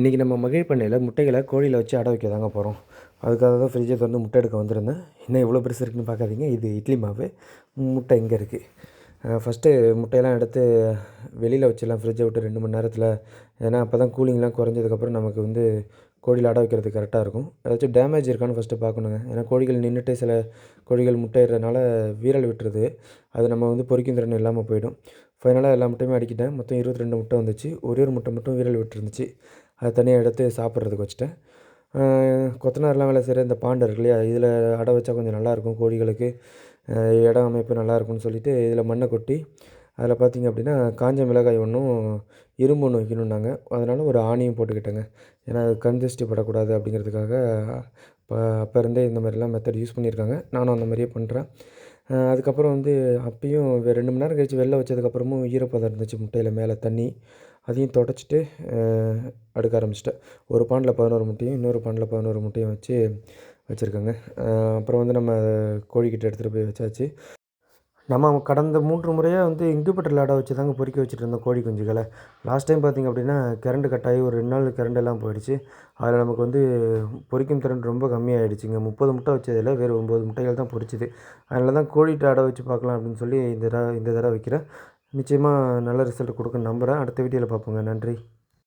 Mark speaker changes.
Speaker 1: இன்றைக்கி நம்ம மகிழ் பண்ணையில் முட்டைகளை கோழியில் வச்சு அடை வைக்க தாங்க போகிறோம் அதுக்காக தான் ஃப்ரிட்ஜை திறந்து முட்டை எடுக்க வந்திருந்தேன். இன்னும் எவ்வளோ பெருசு இருக்குன்னு பார்க்காதீங்க. இது இட்லி மாவு. முட்டை இங்கே இருக்குது ஃபஸ்ட்டு முட்டையெல்லாம் எடுத்து வெளியில் வச்சிடலாம். ஃப்ரிட்ஜை விட்டு ரெண்டு மணி நேரத்தில். ஏன்னா அப்போ தான் கூலிங்லாம் குறைஞ்சதுக்கப்புறம் நமக்கு வந்து கோழியில் அடை வைக்கிறதுக்கு கரெக்டாக இருக்கும். ஏதாச்சும் டேமேஜ் இருக்கான்னு ஃபஸ்ட்டு பார்க்கணுங்க. ஏன்னா கோழிகள் நின்றுட்டு சில கோழிகள் முட்டையிடுறதுனால வீரல் விட்டுருது. அது நம்ம வந்து பொறிக்கும் திறன் இல்லாமல் போயிடும். ஃபைனலாக எல்லா முட்டையுமே அடிக்கிட்டேன். மொத்தம் இருபத்தி ரெண்டு முட்டை வந்துச்சு. ஒரே ஒரு முட்டை மட்டும் வீரல் விட்டுருந்துச்சு. அதை தனியாக எடுத்து சாப்பிட்றதுக்கு வச்சுட்டேன். கொத்தனார்லாம் வேலை செய்கிற இந்த பாண்டு இருக்கு இல்லையா? இதில் அடை வச்சா கொஞ்சம் நல்லாயிருக்கும் கோழிகளுக்கு இடம் அமைப்பு நல்லாயிருக்கும்னு சொல்லிட்டு இதில் மண்ணை கொட்டி அதில் பார்த்திங்க அப்படின்னா காஞ்ச மிளகாய் ஒன்றும் இரும்பு ஒன்று வைக்கணுன்னாங்க அதனால் ஒரு ஆணியும் போட்டுக்கிட்டேங்க. ஏன்னா அது கண் திருஷ்டி படக்கூடாது அப்படிங்கிறதுக்காக இப்போ அப்போ இருந்தே இந்த மாதிரிலாம் மெத்தட் யூஸ் பண்ணியிருக்காங்க. நானும் அந்த மாதிரியே பண்ணுறேன். அதுக்கப்புறம் வந்து அப்பயும் ரெண்டு மணி நேரம் கழித்து வெளில வச்சதுக்கப்புறமும் ஈரப்பதம் இருந்துச்சு முட்டையில் மேலே தண்ணி. அதையும் தொடச்சிட்டு அடுக்க ஆரம்பிச்சிட்டேன். ஒரு பானில் பதினோரு முட்டையும் இன்னொரு பானில் பதினோரு முட்டையும் வச்சு வச்சுருக்கேங்க. அப்புறம் வந்து நம்ம கோழிக்கிட்ட எடுத்துகிட்டு போய் வச்சாச்சு. நம்ம கடந்த மூன்று முறையாக வந்து இன்குபேட்டரில் லேடா வச்சு தாங்க பொறிக்க வச்சுட்டு இருந்தோம் கோழி குஞ்சுகளை. லாஸ்ட் டைம் பார்த்திங்க அப்படின்னா கரண்ட்டு கட் ஆகி ஒரு ரெண்டு நாள் கரண்ட் எல்லாம் போயிடுச்சு. அதில் நமக்கு வந்து பொறிக்கும் திறன் ரொம்ப கம்மியாகிடுச்சுங்க முப்பது முட்டை வச்சதில் வேறு ஒம்பது முட்டைகள் தான் பொறிச்சிது அதனால தான் கோழி அடை வச்சு பார்க்கலாம் அப்படின்னு சொல்லி இந்த தடவை இந்த தடவை வைக்கிறேன். நிச்சயமாக நல்ல ரிசல்ட் கொடுக்குன்னு நம்புகிறேன் அடுத்த வீடியோவில் பார்ப்போங்க. நன்றி.